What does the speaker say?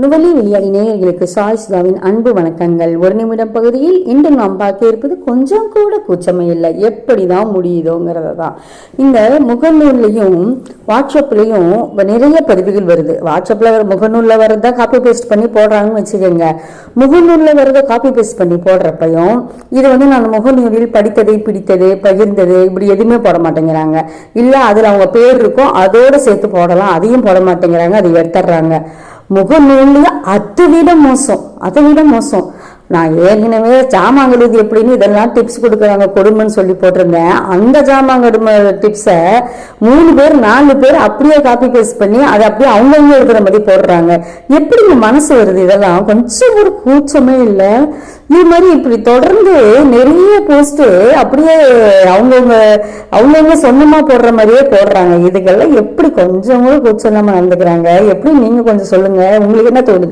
நுவலி வெளியாகி நேயர்களுக்கு சாய் சுதாவின் அன்பு வணக்கங்கள். ஒரு நிமிடம் பகுதியில் இன்று நாம் பார்க்க இருப்பது கொஞ்சம் கூட கூச்சமே இல்லை. எப்படி தான் முடியுதோங்கிறத தான். இந்த முகநூல்லையும் வாட்ஸ்அப்லேயும் நிறைய பதிவுகள் வருது. வாட்ஸ்அப்பில் வர முகநூலில் வரதை காப்பி பேஸ்ட் பண்ணி போடுறாங்கன்னு வச்சுக்கோங்க. முகநூலில் வரதை காப்பி பேஸ்ட் பண்ணி போடுறப்பையும் இது வந்து நான் முகநூலில் படித்ததை பிடித்தது பகிர்ந்தது இப்படி எதுவுமே போட மாட்டேங்கிறாங்க. இல்லை அதில் அவங்க பேர் இருக்கும் அதோடு சேர்த்து போடலாம். அதையும் போட மாட்டேங்கிறாங்க அதை எடுத்துடுறாங்க. முகநூல்ல அதை விட மோசம் அதை விட மோசம். நான் ஏற்கனவே ஜாமாங்கழுது எப்படின்னு இதெல்லாம் டிப்ஸ் கொடுக்குறாங்க கொடுமைன்னு சொல்லி போட்டிருந்தேன். அந்த ஜாமாங்கடுமை டிப்ஸை மூணு பேர் நாலு பேர் அப்படியே காப்பி பேஸ்ட் பண்ணி அதை அப்படியே அவங்கவுங்க இருக்கிற மாதிரி போடுறாங்க. எப்படிங்க மனசு வருது இதெல்லாம்? கொஞ்சம் ஒரு கூச்சமே இல்லை. இது மாதிரி இப்படி தொடர்ந்து நிறைய போஸ்ட்டு அப்படியே அவங்கவுங்க அவங்கவுங்க சொந்தமாக போடுற மாதிரியே போடுறாங்க. இதுக்கெல்லாம் எப்படி கொஞ்சம் கூட கூச்சம் இல்லாமல் நடந்துக்கிறாங்க? எப்படி நீங்கள் கொஞ்சம் சொல்லுங்க? உங்களுக்கு என்ன தோணுது?